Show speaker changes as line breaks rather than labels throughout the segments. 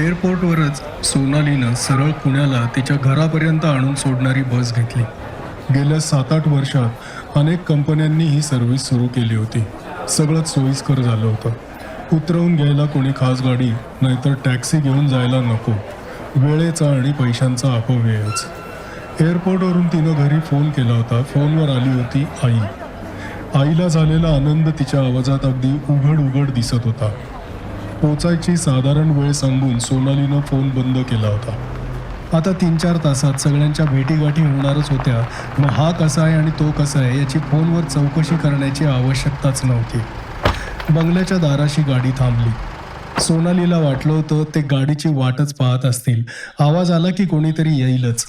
एअरपोर्टवरच सोनालीनं सरळ पुण्याला तिच्या घरापर्यंत आणून सोडणारी बस घेतली. गेल्या सात आठ वर्षात अनेक कंपन्यांनी ही सर्व्हिस सुरू केली होती. सगळंच सोयीस्कर झालं होतं. उतरवून घ्यायला कोणी खास गाडी नाहीतर टॅक्सी घेऊन जायला नको. वेळेचा आणि पैशांचा अपव्ययच एअरपोर्टवरून तिनं घरी फोन केला होता. फोनवर आली होती आई. आईला झालेला आनंद तिच्या आवाजात अगदी उघड उघड दिसत होता. पोचायची साधारण वेळ सांगून सोनालीनं फोन बंद केला होता. आता तीन चार तासात सगळ्यांच्या भेटीगाठी होणारच होत्या मग हा कसा आहे आणि तो कसा आहे याची फोनवर चौकशी करण्याची आवश्यकताच नव्हती. बंगल्याच्या दाराशी गाडी थांबली. सोनालीला वाटलं होतं ते गाडीची वाटच पाहत असतील. आवाज आला की कोणीतरी येईलच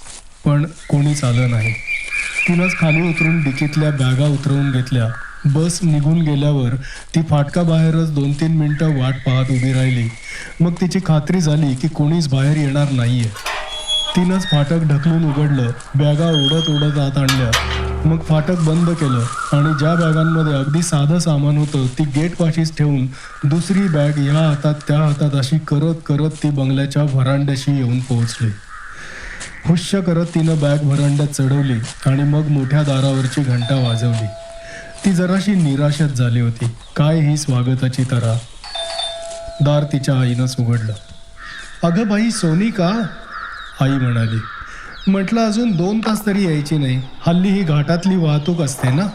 पण कोणीच आलं नाही. तिनंच खाली उतरून डिकीतल्या बॅगा उतरवून घेतल्या. बस निघून गेल्यावर ती फाटका बाहेरच दोन तीन मिनटं वाट पाहत उभी राहिली. मग तिची खात्री झाली की कोणीच बाहेर येणार नाहीये. तिनंच फाटक ढकलून उघडलं बॅगा ओढत ओढत आत आणल्या. मग फाटक बंद केलं आणि ज्या बॅगांमध्ये अगदी साधं सामान होतं ती गेट पाशीच ठेवून दुसरी बॅग ह्या हातात त्या हातात अशी करत करत ती बंगल्याच्या व्हरांड्याशी येऊन पोहोचली. हुश्य करत तिनं बॅग व्हरांड्यात चढवली आणि मग मोठ्या दारावरची घंटा वाजवली. ती जराशी निराशच झाली होती. काय ही स्वागताची तरा? दार तिच्या आईनंच उघडलं. अगं बाई सोनी का? आई म्हणाली. म्हटलं अजून दोन तास तरी यायची नाही. हल्ली ही घाटातली वाहतूक असते ना?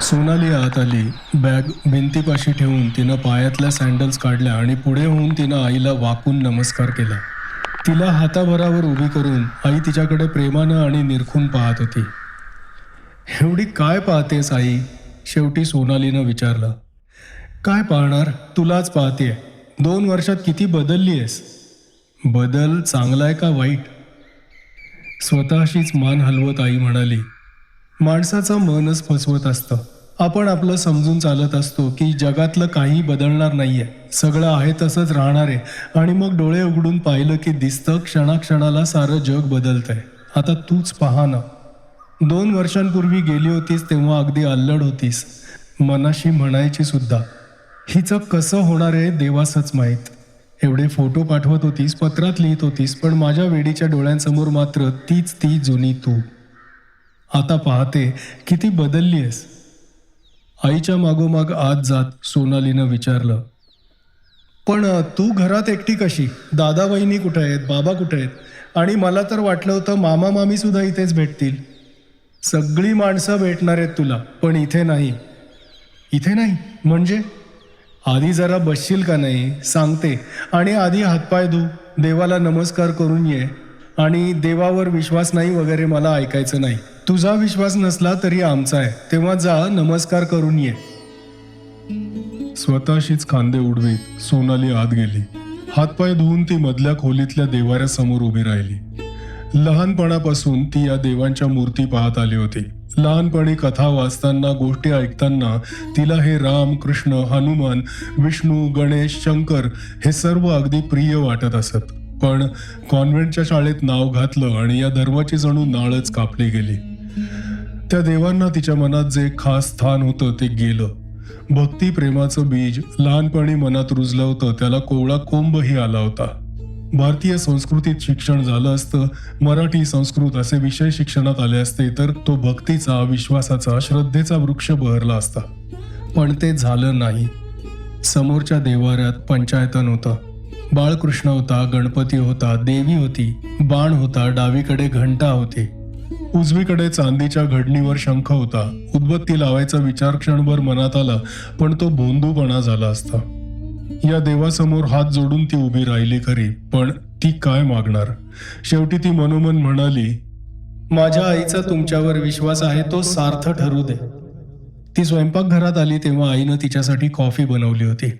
सोनाली आत आली. बॅग भिंतीपाशी ठेवून तिनं पायातल्या सँडल्स काढल्या आणि पुढे होऊन तिनं आईला वाकून नमस्कार केला. तिला हाताभरावर उभी करून आई तिच्याकडे प्रेमानं आणि निरखून पाहत होती. एवढी काय पाहतेस आई शेवटी सोनालीनं विचारलं. काय पाहणार? तुलाच पाहते दोन वर्षात किती बदलली आहेस? बदल चांगला आहे का वाईट? स्वतःशीच मान हलवत आई म्हणाली. माणसाचं मनच फसवत असतं. आपण आपलं समजून चालत असतो की जगातलं काही बदलणार नाहीये. सगळं आहे तसंच राहणार आहे. आणि मग डोळे उघडून पाहिलं की दिसतं क्षणाक्षणाला सारं जग बदलतंय. आता तूच पहा ना. दोन वर्षांपूर्वी गेली होतीस तेव्हा अगदी अल्लड होतीस. मनाशी म्हणायची सुद्धा. हिचं कसं होणार आहे देवासच माहीत. एवढे फोटो पाठवत होतीस पत्रात लिहित होतीस पण माझ्या वेडीच्या डोळ्यांसमोर मात्र तीच ती जुनी तू. आता पाहते किती बदलली आहेस. आईच्या मागोमाग आत जात सोनालीनं विचारलं. पण तू घरात एकटी कशी? दादा वहिनी कुठं आहेत? बाबा कुठे आहेत? आणि मला तर वाटलं होतं मामा मामी सुद्धा इथेच भेटतील. सगळी माणसं भेटणार आहेत तुला पण इथे नाही. इथे नाही? म्हणजे? आधी जरा बसशील का नाही? सांगते. आणि आधी हातपाय धू. देवाला नमस्कार करून ये. आणि देवावर विश्वास नाही वगैरे मला ऐकायचं नाही. तुझा विश्वास नसला तरी आमचा आहे. तेव्हा जा नमस्कार करून ये. स्वतःशीच खांदे उडवीत सोनाली आत गेली. हातपाय धुवून ती मधल्या खोलीतल्या देवाऱ्यासमोर उभी राहिली. लहानपणापासून ती या देवांच्या मूर्ती पाहत आली होती. लहानपणी कथा वाचताना गोष्टी ऐकताना तिला हे राम कृष्ण हनुमान विष्णू गणेश शंकर हे सर्व अगदी प्रिय वाटत असत. पण कॉन्व्हेंटच्या शाळेत नाव घातलं आणि या धर्माची जणू नाळच कापली गेली. त्या देवांना तिच्या मनात जे खास स्थान होतं ते गेलं. भक्ती प्रेमाचं बीज लहानपणी मनात रुजलं होतं त्याला कोवळा कोंबही आला होता. भारतीय संस्कृतीत शिक्षण झालं असतं मराठी संस्कृत असे विषय शिक्षणात आले असते तर तो भक्तीचा विश्वासाचा श्रद्धेचा वृक्ष बहरला असता. पण ते झालं नाही. समोरच्या देवाऱ्यात पंचायतन होतं. बाळकृष्ण होता गणपती होता देवी होती बाण होता डावीकडे घंटा होती. उजवीकडे चांदीच्या घडणीवर शंख होता. उदबत्ती लावायचा विचार क्षणभर मनात आला पण तो भोंदूपणा झाला असता. या देवासमोर हात जोडून ती उभी राहिली खरी पण ती काय मागणार? शेवटी ती मनोमन म्हणाली माझ्या आईचा तुमच्यावर विश्वास आहे तो सार्थ ठरू दे. ती स्वयंपाकघरात आली तेव्हा आईनं तिच्यासाठी कॉफी बनवली होती.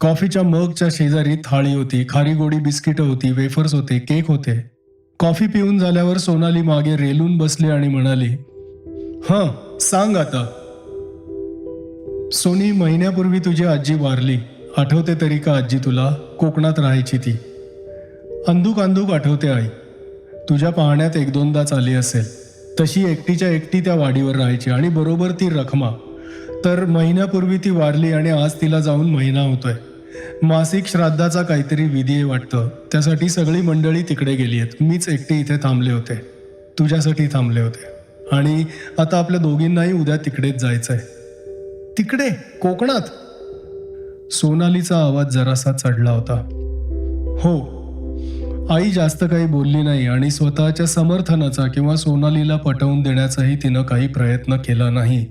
कॉफीच्या मगच्या शेजारी थाळी होती खारी गोडी बिस्किटं होती वेफर्स होते केक होते. कॉफी पिऊन झाल्यावर सोनाली मागे रेलून बसली आणि म्हणाली हां सांग आता. सोनी महिन्यापूर्वी तुझी आजी वारली. आठवते तरी का आजी तुला? कोकणात राहायची ती. अंधूक अंधूक आठवते आई. तुझ्या पाहण्यात एक दोनदाच आली असेल. तशी एकटीच्या एकटी त्या वाडीवर राहायची आणि बरोबर ती रखमा. तर महिन्यापूर्वी ती वारली आणि आज तिला जाऊन महिना होतोय. मासिक श्राद्धाचा काहीतरी विधी आहे वाटतं. त्यासाठी सगळी मंडळी तिकडे गेली आहेत. मीच एकटी इथे थांबले होते. तुझ्यासाठी थांबले होते. आणि आता आपल्या दोघींनाही उद्या तिकडेच जायचं आहे तिकडे? कोकणात? सोनालीचा आवाज जरासा चढला होता. हो आई जास्त काही बोलली नाही आणि स्वतःच्या समर्थनाचा किंवा सोनालीला पटवून देण्याचाही तिनं काही प्रयत्न केला नाही.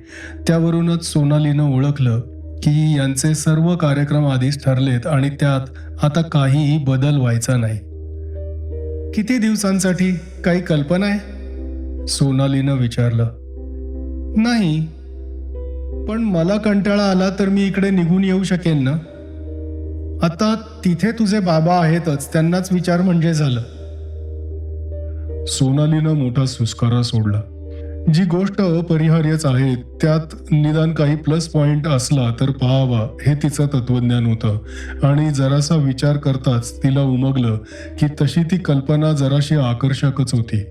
त्यावरूनच सोनालीनं ओळखलं की यांचे सर्व कार्यक्रम आधीच ठरलेत आणि त्यात आता काहीही बदल व्हायचा नाही. किती दिवसांसाठी? काही कल्पना आहे? सोनालीनं विचारलं. नाही पण मला कंटाळा आला तर मी इकडे निघून येऊ शकेन ना? आता तिथे तुझे बाबा आहेतच त्यांनाच विचार म्हणजे झालं. सोनालीनं मोठा सुस्कारा सोडला. जी गोष्ट अपरिहार्यच आहे त्यात निदान काही प्लस पॉइंट असला तर पाहावा हे तिचं तत्वज्ञान होतं. आणि जरासा विचार करताच तिला उमगलं की तशी ती कल्पना जराशी आकर्षकच होती.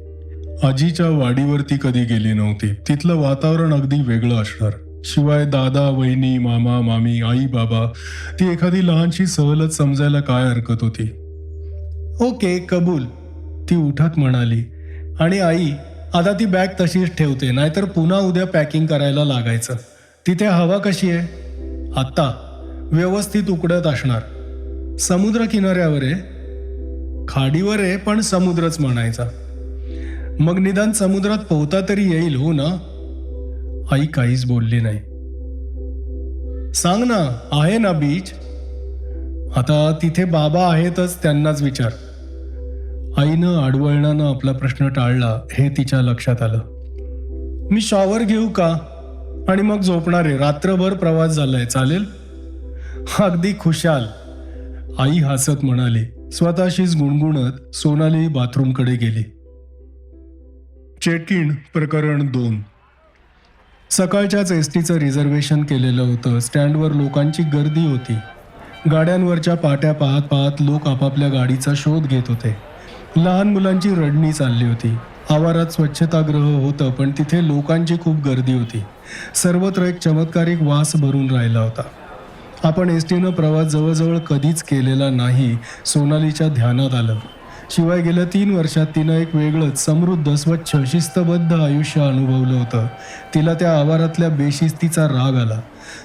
आजीच्या वाडीवरती कधी गेली नव्हती. तिथलं वातावरण अगदी वेगळं असणार. शिवाय दादा वहिनी मामा मामी आई बाबा ती एखादी लहानशी सहलच समजायला काय हरकत होती? ओके कबूल ती उठत म्हणाली. आणि आई आता ती बॅग तशीच ठेवते नाहीतर पुन्हा उद्या पॅकिंग करायला लागायचं. तिथे हवा कशी आहे? आत्ता व्यवस्थित उकडत असणार. समुद्र किनाऱ्यावर आहे. खाडीवर आहे पण समुद्रच म्हणायचा. मग निदान समुद्रात पोहता तरी येईल हो ना? आई काहीच बोलली नाही. सांग ना आहे ना बीच आता तिथे बाबा आहेतच त्यांनाच विचार. आईनं आडवळणानं आपला प्रश्न टाळला हे तिच्या लक्षात आलं. मी शॉवर घेऊ का? आणि मग झोपणार आहे. रात्रभर प्रवास झालाय. चालेल? अगदी खुशाल. आई हसत म्हणाली. स्वतःशीच गुणगुणत सोनाली बाथरूमकडे गेली. चेकिंग प्रकरण दोन. सकाळच्याच एस टीचं रिझर्वेशन केलेलं होतं. स्टँडवर लोकांची गर्दी होती. गाड्यांवरच्या पाट्या पाहत पाहत लोक आपापल्या गाडीचा शोध घेत होते. लहान मुलांची रडणी चालली होती. आवारात स्वच्छतागृह होतं पण तिथे लोकांची खूप गर्दी होती. सर्वत्र एक चमत्कारिक वास भरून राहिला होता. आपण एस टीनं प्रवास जवळजवळ कधीच केलेला नाही सोनालीच्या ध्यानात आलं. शिवाय गेल्या तीन वर्षात तिनं एक वेगळंच समृद्ध स्वच्छ शिस्तबद्ध आयुष्य अनुभवलं होतं. तिला त्या आवारातल्या बेशिस्तीचा राग आला.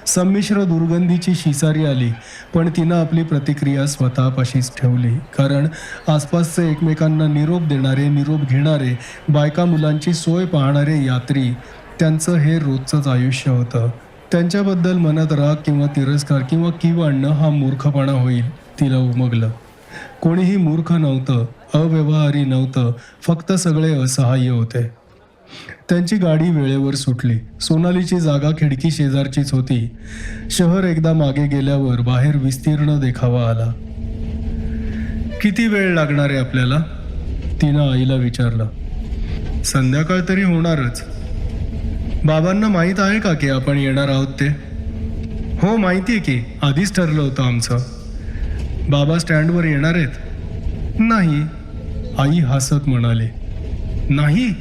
संमिश्र दुर्गंधीची शिसारी आली पण तिनं आपली प्रतिक्रिया स्वतःपाशीच ठेवली. कारण आसपासचे एकमेकांना निरोप देणारे निरोप घेणारे बायका मुलांची सोय पाहणारे यात्री त्यांचं हे रोजचंच आयुष्य होतं. त्यांच्याबद्दल मनात राग किंवा तिरस्कार किंवा कीव आणणं हा मूर्खपणा होईल तिला उमगलं. कोणीही मूर्ख नव्हतं अव्यवहारी नव्हतं फक्त सगळे असहाय्य होते. त्यांची गाडी वेळेवर सुटली. सोनालीची जागा खिडकी शेजारचीच होती. शहर एकदा मागे गेल्यावर बाहेर विस्तीर्ण देखावा आला. किती वेळ लागणार आहे आपल्याला? तिनं आईला विचारलं. संध्याकाळ तरी होणारच. बाबांना माहीत आहे का की आपण येणार आहोत ते? हो माहिती आहे की. आधीच ठरलं होतं आमचं. बाबा स्टँडवर येणार आहेत. नाही आई हसत म्हणाले. नाही?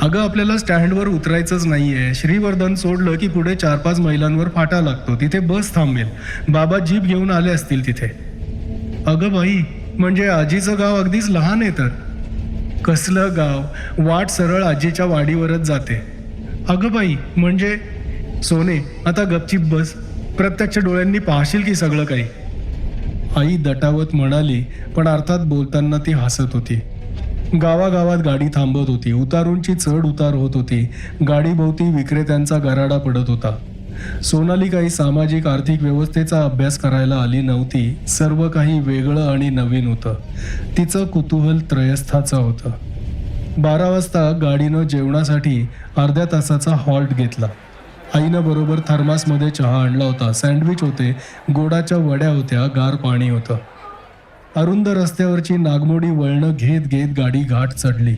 अगं आपल्याला स्टँडवर उतरायचंच नाही आहे श्रीवर्धन सोडलं की पुढे चार पाच मैलांवर फाटा लागतो. तिथे बस थांबेल. बाबा जीप घेऊन आले असतील तिथे. अगं बाई म्हणजे आजीचं गाव अगदीच लहान आहे तर. कसलं गाव? वाट सरळ आजीच्या वाडीवरच जाते. अगं बाई म्हणजे? सोने आता गपचीप बस. प्रत्यक्ष डोळ्यांनी पाहशील की सगळं काही. आई दटावत म्हणाली पण अर्थात बोलताना ती हसत होती. गावागावात गाडी थांबत होती. उतारूंची चढ उतार होत होती. गाडीभोवती विक्रेत्यांचा गराडा पडत होता. सोनाली काही सामाजिक आर्थिक व्यवस्थेचा अभ्यास करायला आली नव्हती. सर्व काही वेगळं आणि नवीन होतं. तिचं कुतूहल त्रयस्थाचं होतं. बारा वाजता गाडीनं जेवणासाठी अर्ध्या तासाचा हॉल्ट घेतला. आईनं बरोबर थर्मासमध्ये चहा आणला होता. सँडविच होते गोडाच्या वड्या होत्या गार पाणी होतं. अरुंद रस्त्यावरची नागमोडी वळणं घेत घेत गाडी घाट चढली.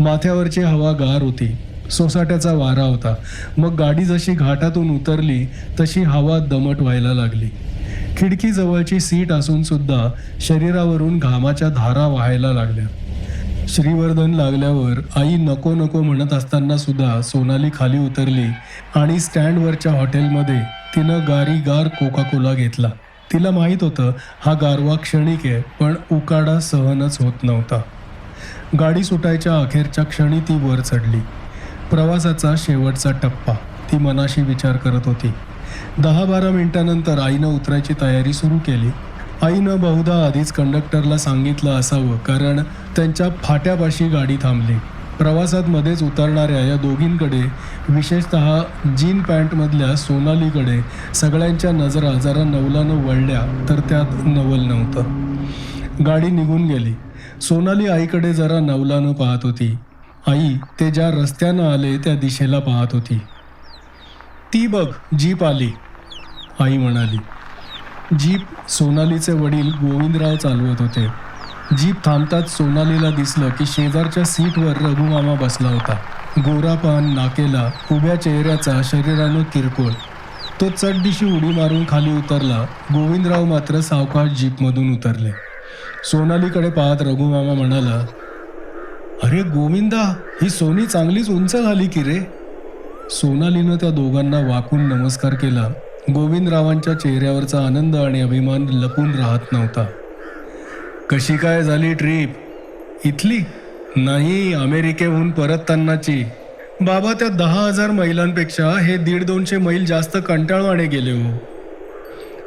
माथ्यावरची हवा गार होती. सोसाट्याचा वारा होता. मग गाडी जशी घाटातून उतरली तशी हवा दमट व्हायला लागली. खिडकीजवळची सीट असून सुद्धा शरीरावरून घामाच्या धारा व्हायला लागल्या. श्रीवर्धन लागल्यावर आई नको नको म्हणत असताना सुद्धा सोनाली खाली उतरली आणि स्टँडवरच्या हॉटेलमध्ये तिनं गारी गार कोका कोला घेतला. तिला माहीत होतं हा गारवा क्षणिक आहे पण उकाडा सहनच होत नव्हता. गाडी सुटायच्या अखेरच्या क्षणी ती वर चढली. प्रवासाचा शेवटचा टप्पा ती मनाशी विचार करत होती. दहा बारा मिनिटानंतर आईनं उतरायची तयारी सुरू केली. आईनं बहुधा आधीच कंडक्टरला सांगितलं असावं कारण त्यांच्या फाट्यापाशी गाडी थांबली. प्रवासात मध्येच उतरणाऱ्या या दोघींकडे विशेषतः जीन पॅन्टमधल्या सोनालीकडे सगळ्यांच्या नजरा जरा नवलानं वळल्या तर त्यात नवल नव्हतं. गाडी निघून गेली. सोनाली आईकडे जरा नवलानं पाहत होती. आई ते ज्या रस्त्यानं आले त्या दिशेला पाहत होती. ती बघ जीप आली. आई म्हणाली. जीप सोनालीचे वडील गोविंदराव चालवत होते. जीप थांबताच सोनालीला दिसलं की शेजारच्या सीटवर रघुमामा बसला होता. गोरा पान नाकेला उभ्या चेहऱ्याचा शरीरानं किरकोळ. तो चटदिशी उडी मारून खाली उतरला. गोविंदराव मात्र सावकाश जीपमधून उतरले. सोनालीकडे पाहत रघुमामा म्हणाला अरे गोविंदा ही सोनी चांगलीच उंच झाली की रे? सोनालीनं त्या दोघांना वाकून नमस्कार केला. गोविंदरावांच्या चेहऱ्यावरचा आनंद आणि अभिमान लपून राहत नव्हता. कशी काय झाली ट्रीप? इथली? नाही अमेरिकेहून परततानाची. बाबा त्या दहा हजार मैलांपेक्षा हे दीड दोनशे मैल जास्त कंटाळवाणे गेले हो.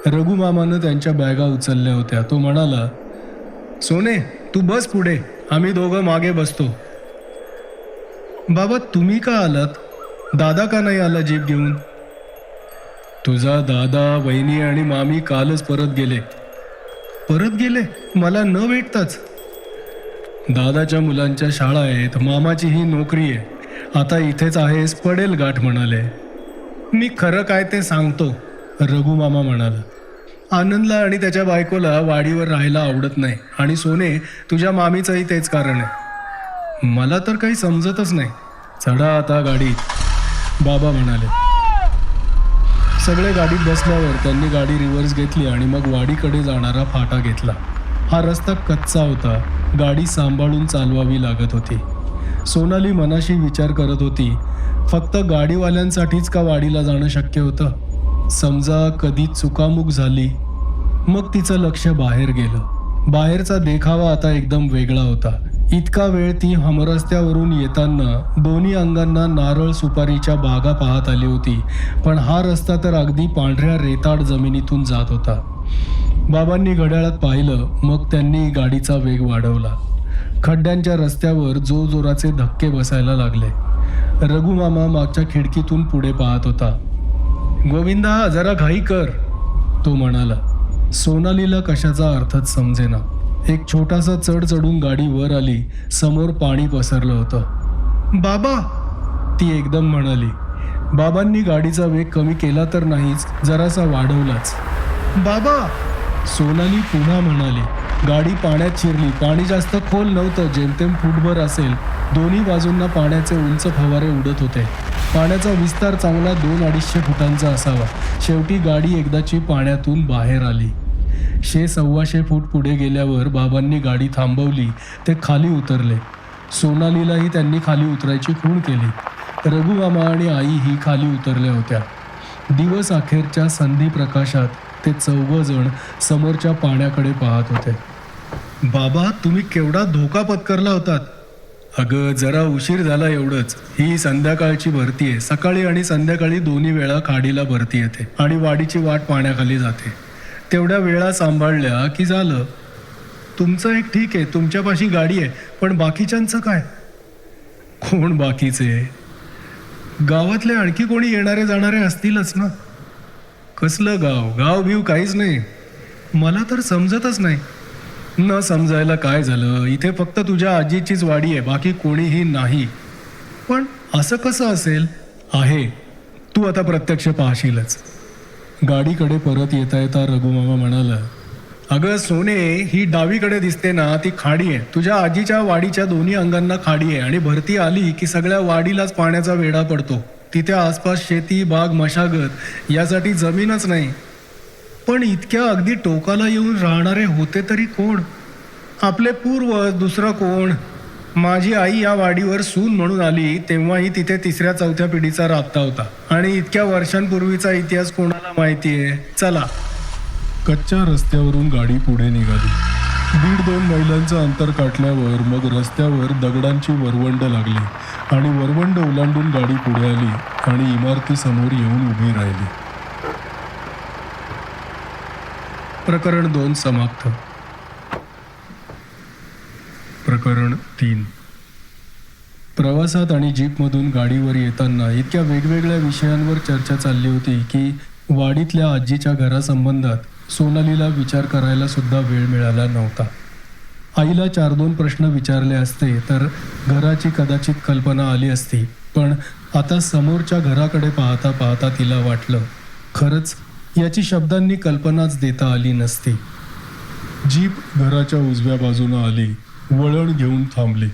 रघुमामानं त्यांच्या बॅगा उचलल्या होत्या. तो म्हणाला सोने तू बस पुढे. आम्ही दोघं मागे बसतो. बाबा तुम्ही का आलात? दादा का नाही आला जीप घेऊन? तुझा दादा वहिनी आणि मामी कालच परत गेले. परत गेले? मला न भेटताच. दादाच्या मुलांच्या शाळा आहेत मामाची ही नोकरी आहे. आता इथेच आहेस पडेल गाठ म्हणाले. मी खरं काय ते सांगतो रघु मामा म्हणाला. आनंदला आणि त्याच्या बायकोला वाडीवर राहायला आवडत नाही. आणि सोने तुझ्या मामीचंही तेच कारण आहे. मला तर काही समजतच नाही. चढा आता गाडीत. बाबा म्हणाले. सगळे गाडीत बसल्यावर त्यांनी गाडी रिव्हर्स घेतली आणि मग वाडीकडे जाणारा फाटा घेतला. हा रस्ता कच्चा होता. गाडी सांभाळून चालवावी लागत होती. सोनाली मनाशी विचार करत होती फक्त गाडीवाल्यांसाठीच का वाडीला जाणं शक्य होतं? समजा कधी चुकामुक झाली. मग तिचं लक्ष बाहेर गेलं. बाहेरचा देखावा आता एकदम वेगळा होता. इतका वेळ ती हमरस्त्यावरून येताना दोन्ही अंगांना नारळ सुपारीच्या बागा पाहत आली होती पण हा रस्ता तर अगदी पांढऱ्या रेताड जमिनीतून जात होता. बाबांनी घड्याळात पाहिलं मग त्यांनी गाडीचा वेग वाढवला. खड्ड्यांच्या रस्त्यावर जोरजोराचे धक्के बसायला लागले. रघुमामा मागच्या खिडकीतून पुढे पाहत होता. गोविंदा जरा घाई कर तो म्हणाला. सोनालीला कशाचा अर्थच समजेना. एक छोटासा चढ चढून गाडी वर आली. समोर पाणी पसरलं होतं. बाबा! ती एकदम म्हणाली बाबांनी गाडीचा वेग कमी केला तर नाहीच जरासा वाढवलाच. बाबा! सोनाली पुन्हा म्हणाली गाडी पाण्यात शिरली पाणी जास्त खोल नव्हतं जेमतेम फुटभर असेल. दोन्ही बाजूंना पाण्याचे उंच फवारे उडत होते. पाण्याचा विस्तार चांगला दोन अडीचशे फुटांचा असावा. शेवटी गाडी एकदाची पाण्यातून बाहेर आली. शे सव्वाशे फूट पुढे गेल्यावर बाबांनी गाडी थांबवली ते खाली उतरले. सोनालीलाही त्यांनी खाली उतरायची खूण केली. रघुमामा आणि आई ही खाली उतरल्या होत्या. दिवस अखेरच्या संधी प्रकाशात ते चौघ जण समोरच्या पाण्याकडे पाहत होते. बाबा तुम्ही केवढा धोका पत्करला होतात. अगं जरा उशीर झाला एवढंच. ही संध्याकाळची भरती आहे सकाळी आणि संध्याकाळी दोन्ही वेळा खाडीला भरती येते आणि वाडीची वाट पाण्याखाली जाते. तेवढ्या वेळा सांभाळल्या की झालं. तुमचं एक ठीक आहे तुमच्यापाशी गाडी आहे पण बाकीच्यांचं काय? कोण बाकीचे? गावातले आणखी कोणी येणारे जाणारे असतीलच ना? कसलं गाव? गाव बिव काहीच नाही. मला तर समजतच नाही. न समजायला काय झालं? इथे फक्त तुझ्या आजीचीच वाडी आहे बाकी कोणीही नाही. पण असं कसं असेल? आहे. तू आता प्रत्यक्ष पाहशीलच. गाडीकडे परत येता येता रघुमामा म्हणाला अगं सोने ही डावीकडे दिसते ना ती खाडी आहे. तुझ्या आजीच्या वाडीच्या दोन्ही अंगांना खाडी आहे आणि भरती आली की सगळ्या वाडीलाच पाण्याचा वेढा पडतो. तिथे आसपास शेती बाग मशागत यासाठी जमीनच नाही. पण इतक्या अगदी टोकाला येऊन राहणारे होते तरी कोण? आपले पूर्वज दुसरं कोण? माझी आई या वाडीवर सून म्हणून आली तेव्हाही तिथे तिसऱ्या चौथ्या पिढीचा राबता होता. आणि इतक्या वर्षांपूर्वीचा इतिहास कोणाला माहिती आहे? चला. कच्च्या रस्त्यावरून गाडी पुढे निघाली. दीड दोन मैलांचं अंतर काटल्यावर मग रस्त्यावर दगडांची वरवंड लागली आणि वरवंड ओलांडून गाडी पुढे आली आणि इमारतीसमोर येऊन उभी राहिली. प्रकरण दोन समाप्त. प्रकरण तीन. प्रवासात आणि जीपमधून गाडीवर येताना इतक्या वेगवेगळ्या विषयांवर चर्चा चालली होती की वाडीतल्या आजीच्या घरासंबंधात सोनालीला विचार करायला सुद्धा वेळ मिळाला नव्हता. आईला चार दोन प्रश्न विचारले असते तर घराची कदाचित कल्पना आली असती पण आता समोरच्या घराकडे पाहता पाहता तिला वाटलं खरंच याची शब्दांनी कल्पनाच देता आली नसती. जीप घराच्या उजव्या बाजूनं आली. वळण घेऊन थांबली.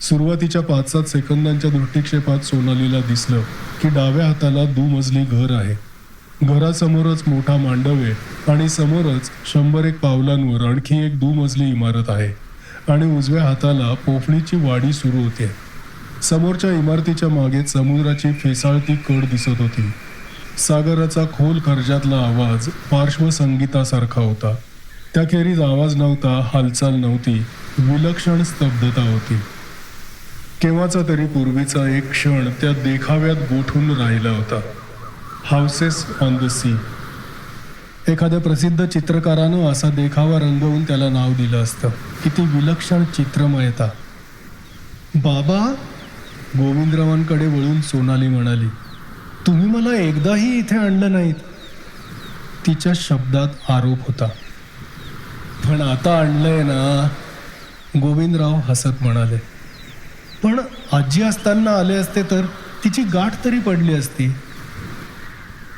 सुरुवातीच्या पाच सात सेकंदांच्या दृष्टिक्षेपात सोनालीला दिसलं की डाव्या हाताला दुमजली घर आहे. घरासमोरच मोठा मांडवे आणि समोरच शंभर एक पावलांवर आणखी एक दुमजली इमारत आहे आणि उजव्या हाताला पोफळीची वाडी सुरू होते. समोरच्या इमारतीच्या मागे समुद्राची फेसाळती कड दिसत होती. सागराचा खोल खर्जातला आवाज पार्श्वसंगीतासारखा होता. त्याखेरीज आवाज नव्हता हालचाल नव्हती विलक्षण स्तब्धता होती. केव्हाचा तरी पूर्वीचा एक क्षण त्या देखाव्यात गोठून राहिला होता. हाऊसेस ऑन द सी एखाद्या प्रसिद्ध चित्रकारानं असा देखावा रंगवून त्याला नाव दिलं असतं. किती विलक्षण चित्रमयता. बाबा! गोविंदरावांकडे वळून सोनाली म्हणाली तुम्ही मला एकदाही इथे आणलं नाहीत. तिच्या शब्दात आरोप होता. पण आता आणलंय ना. गोविंदराव हसत म्हणाले पण आजी असताना आले असते तर तिची गाठ तरी पडली असती.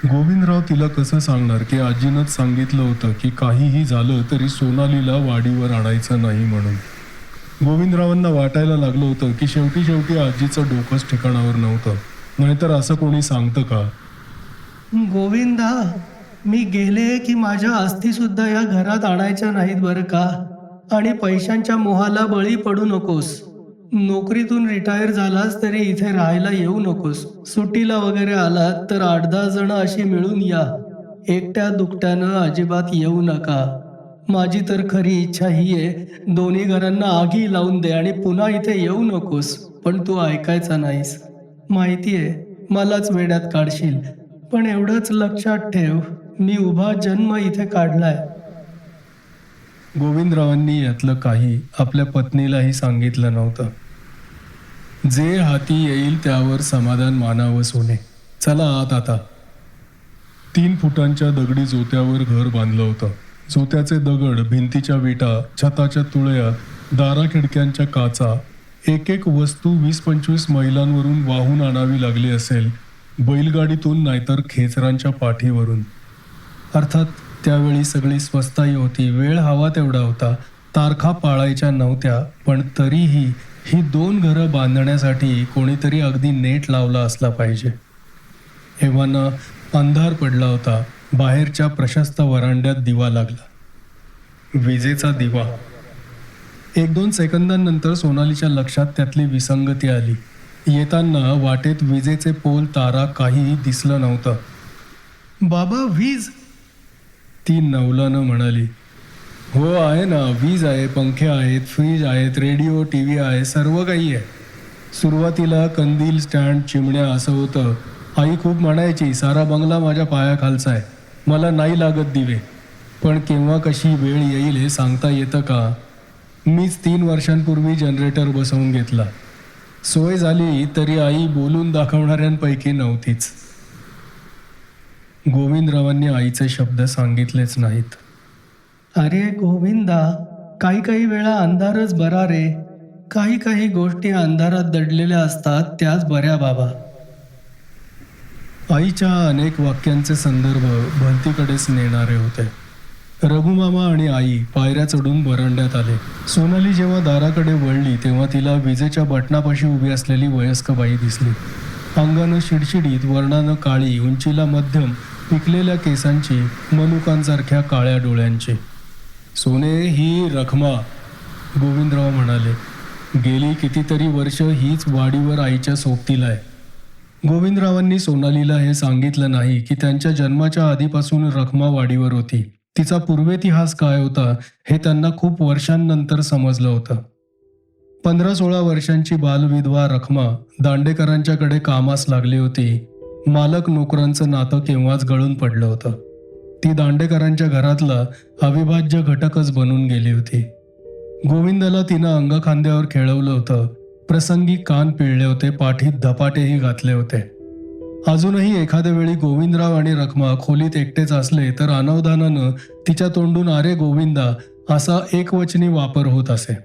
गोविंदराव तिला कसं सांगणार की आजीनंच सांगितलं होतं की काहीही झालं तरी सोनालीला वाडीवर आणायचं नाही म्हणून. गोविंदरावांना वाटायला लागलं होतं की शेवटी शेवटी आजीचं डोकंच ठिकाणावर नव्हतं. नाहीतर असं कोणी सांगतं का?
गोविंदा मी गेले की माझ्या अस्थी सुद्धा या घरात आणायच्या नाहीत बरं का? आणि पैशांच्या मोहाला बळी पडू नकोस. नोकरीतून रिटायर झालास तरी इथे राहायला येऊ नकोस. सुट्टीला वगैरे आलात तर आठ दहा जण अशी मिळून या. एकट्या दुकट्यानं अजिबात येऊ नका. माझी तर खरी इच्छा ही आहे दोन्ही घरांना आगी लावून दे आणि पुन्हा इथे येऊ नकोस. पण तू ऐकायचा नाहीस. माहितीये मलाच वेड्यात काढशील. पण एवढंच लक्षात ठेव मी उभा जन्म इथे काढलाय.
गोविंदरावांनी यातलं काही आपल्या पत्नीलाही सांगितलं नव्हतं. जे हाती येईल त्यावर समाधान मानावं सोने. चला आत आता. तीन फुटांच्या दगडी जोत्यावर घर बांधलं होतं. जोत्याचे दगड भिंतीच्या विटा छताच्या तुळया दारा खिडक्यांच्या काचा एक एक वस्तू वीस पंचवीस मैलांवरून वाहून आणावी लागली असेल बैलगाडीतून नाहीतर खेचरांच्या पाठीवरून. अर्थात त्यावेळी सगळी स्वस्ताही होती. वेळ हवा तेवढा होता. तारखा पाळायच्या नव्हत्या पण तरीही ही दोन घरं बांधण्यासाठी कोणीतरी अगदी नेट लावला असला पाहिजे. एव्हाना अंधार पडला होता. बाहेरच्या प्रशस्त वरांड्यात दिवा लागला. विजेचा दिवा. एक दोन सेकंदांनंतर सोनालीच्या लक्षात त्यातली विसंगती आली. येताना वाटेत विजेचे पोल तारा काहीही दिसलं नव्हतं.
बाबा वीज
ती नवलानं म्हणाली हो आहे ना वीज आहे पंखे आहेत फ्रीज आहेत रेडिओ टी व्ही आहे सर्व काही आहे. सुरुवातीला कंदील स्टँड चिमण्या असं होतं. आई खूप म्हणायची सारा बंगला माझ्या पायाखालचा आहे. मला नाही लागत दिवे. पण केव्हा कशी वेळ येईल हे सांगता येतं का? मीच तीन वर्षांपूर्वी जनरेटर बसवून घेतला. सोय झाली तरी आई बोलून दाखवणाऱ्यांपैकी नव्हतीच. गोविंदरावांनी आईचे शब्द सांगितलेच नाहीत.
अरे गोविंदा काही काही वेळा अंधारच बरा रे. काही काही गोष्टी अंधारात दडलेल्या असतात त्याच बऱ्या बाबा.
आईच्या अनेक वाक्यांचे संदर्भ भलतीकडेच नेणारे होते. रघुमामा आणि आई पायऱ्या चढून बरंड्यात आले. सोनाली जेव्हा दाराकडे वळली तेव्हा तिला विजेच्या बटणापाशी उभी असलेली वयस्क बाई दिसली. अंगानं शिडशिडीत वर्णानं काळी उंचीला मध्यम पिकलेल्या केसांची मनुकांसारख्या काळ्या डोळ्यांची. सोने ही रखमा गोविंदराव म्हणाले. गेली कितीतरी वर्ष हीच वाडीवर आईच्या सोबतीला आहे. गोविंदरावांनी सोनालीला हे सांगितलं नाही की त्यांच्या जन्माच्या आधीपासून रखमा वाडीवर होती. तिचा पूर्वेतिहास काय होता हे त्यांना खूप वर्षांनंतर समजलं होतं. पंधरा सोळा वर्षांची बालविधवा रखमा दांडेकरांच्याकडे कामास लागली होती. मालक नोकरांचं नातं केव्हाच गळून पडलं होतं. ती दांडेकरांच्या घरातला अविभाज्य घटकच बनून गेली होती. गोविंदाला तिनं अंगखांद्यावर खेळवलं होतं. प्रसंगी कान पिळले होते पाठीत धपाटेही घातले होते. अजूनही एखाद्या वेळी गोविंदराव आणि रखमा खोलीत एकटेच असले तर अनवधानानं तिच्या तोंडून अरे गोविंदा असा एकवचनी वापर होत असे.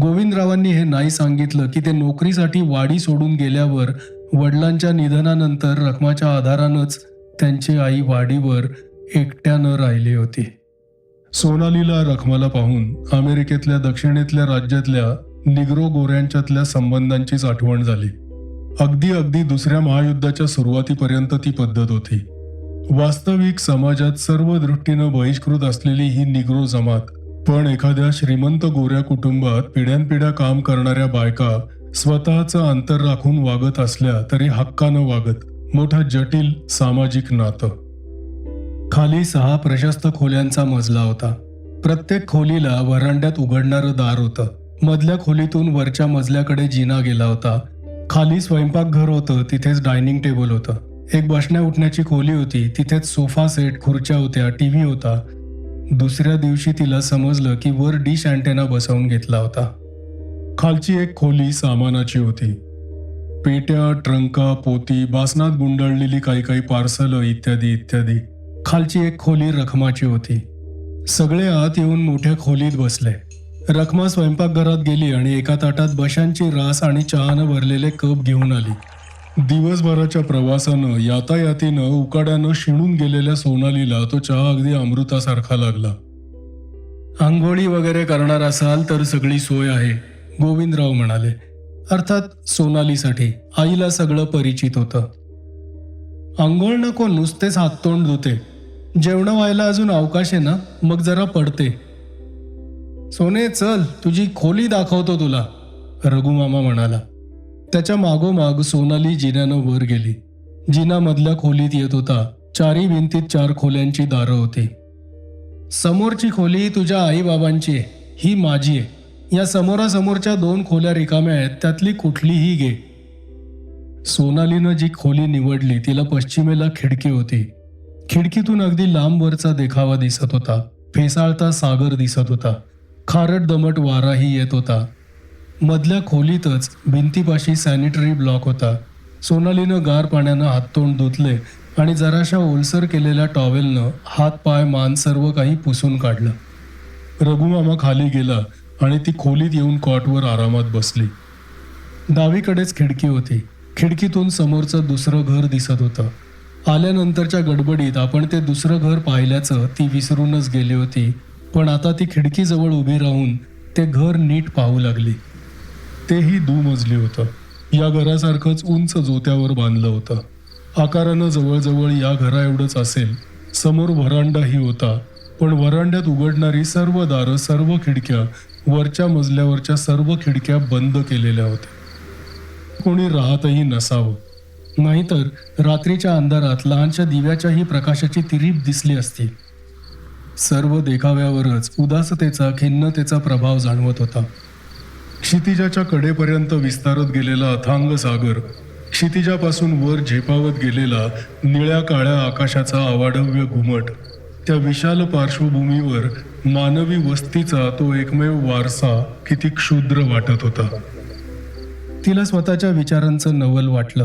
गोविंदरावांनी हे नाही सांगितलं की ते नोकरीसाठी वाडी सोडून गेल्यावर वडिलांच्या निधनानंतर रखमाच्या आधारानंच त्यांची आई वाडीवर एकट्यानं राहिली होती. सोनालीला रखमाला पाहून अमेरिकेतल्या दक्षिणेतल्या राज्यातल्या निग्रो गोऱ्यांच्यातल्या संबंधांचीच आठवण झाली. अगदी अगदी दुसऱ्या महायुद्धाच्या सुरुवातीपर्यंत ती पद्धत होती. वास्तविक समाजात सर्व दृष्टीनं बहिष्कृत असलेली ही निग्रो जमात पण एखाद्या श्रीमंत गोऱ्या कुटुंबात पिढ्यानपिढ्या काम करणाऱ्या बायका स्वतःचं अंतर राखून वागत असल्या तरी हक्कानं वागत मोठं जटिल सामाजिक नातं. खाली सहा प्रशस्त खोल्यांचा मजला होता. प्रत्येक खोलीला वरांड्यात उघडणारं दार होतं. मधल्या खोलीतून वरच्या मजल्याकडे जिना गेला होता. खाली स्वयंपाकघर होतं तिथेच डायनिंग टेबल होतं. एक बसण्या उठण्याची खोली होती तिथेच सोफा सेट खुर्च्या होत्या टीव्ही होता. दुसऱ्या दिवशी तिला समजलं की वर डिश अँटेना बसवून घेतला होता. खालची एक खोली सामानाची होती. पेट्या ट्रंका पोती बासनात गुंडाळलेली काही काही पार्सल इत्यादी इत्यादी. खालची एक खोली रखमाची होती. सगळे आत येऊन मोठ्या खोलीत बसले. रखमा स्वयंपाकघरात गेली आणि एका ताटात बशांची रास आणि चहानं भरलेले कप घेऊन आली. दिवसभराच्या प्रवासानं यातायातीनं उकाड्यानं शिणून गेलेल्या सोनालीला तो चहा अगदी अमृतासारखा लागला. आंघोळी वगैरे करणार असाल तर सगळी सोय आहे. गोविंदराव म्हणाले अर्थात सोनालीसाठी आईला सगळं परिचित होतं. आंघोळ नको नुसतेच हाततोंड धुते. जेवण व्हायला अजून अवकाश आहे ना? मग जरा पडते. सोने चल तुझी खोली दाखवतो तुला रघुमामा म्हणाला. त्याच्या मागोमाग सोनाली जिन्यानं वर गेली. जिनामधल्या खोलीत येत होता. चारी भिंतीत चार खोल्यांची दारं होती. समोरची खोली तुझ्या आईबाबांची आहे. ही माझी आहे. या समोरासमोरच्या दोन खोल्या रिकाम्या आहेत त्यातली कुठलीही घे. सोनालीनं जी खोली निवडली तिला पश्चिमेला खिडकी होती. खिडकीतून अगदी लांबवरचा देखावा दिसत होता. फेसाळता सागर दिसत होता. खारट दमट वाराही येत होता. मधल्या खोलीतच भिंतीपाशी सॅनिटरी ब्लॉक होता. सोनालीनं गार पाण्यानं हाततोंड धुतले आणि जराशा ओलसर केलेल्या टॉवेलनं हात पाय मान सर्व काही पुसून काढलं. रघुमामा खाली गेला. आणि ती खोलीत येऊन कॉटवर आरामात बसली. डावीकडेच खिडकी होती. खिडकीतून समोरचं दुसरं घर दिसत होतं. आल्यानंतरच्या गडबडीत आपण ते दुसरं घर पाहिल्याचं ती विसरूनच गेली होती. पण आता ती खिडकीजवळ उभी राहून ते घर नीट पाहू लागली. तेही दुमजली होतं. या घरासारखंच उंच जोत्यावर बांधलं होतं. आकारानं जवळजवळ या घरा एवढंच असेल. समोर व्हरांडाही होता. पण व्हरांड्यात उघडणारी सर्व दारं सर्व खिडक्या वरच्या मजल्यावरच्या सर्व खिडक्या बंद केलेल्या होत्या. कोणी राहतही नसावं. नाहीतर रात्रीच्या अंधारात लहानशा दिव्याच्याही प्रकाशाची तिरीप दिसली असती. सर्व देखाव्यावरच उदासतेचा खिन्नतेचा प्रभाव जाणवत होता. क्षितिजाच्या कडेपर्यंत विस्तारत गेलेला अथांग सागर क्षितिजापासून वर झेपावत गेलेला निळ्या काळ्या आकाशाचा अवाढव्य घुमट त्या विशाल पार्श्वभूमीवर मानवी वस्तीचा तो एकमेव वारसा किती क्षुद्र वाटत होता. तिला स्वतःच्या विचारांचं नवल वाटलं.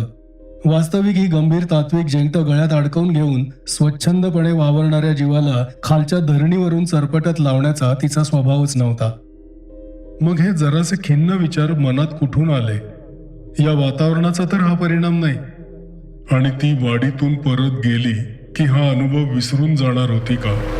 वास्तविक ही गंभीर तात्विक जेंगट गळ्यात अडकवून घेऊन स्वच्छंदपणे वावरणाऱ्या जीवाला खालच्या धरणीवरून सरपटत लावण्याचा तिचा स्वभावच नव्हता. मग हे जरासे खिन्न विचार मनात कुठून आले? या वातावरणाचा तर हा परिणाम नाही. आणि ती वाडीतून परत गेली की हा अनुभव विसरून जाणार होती का?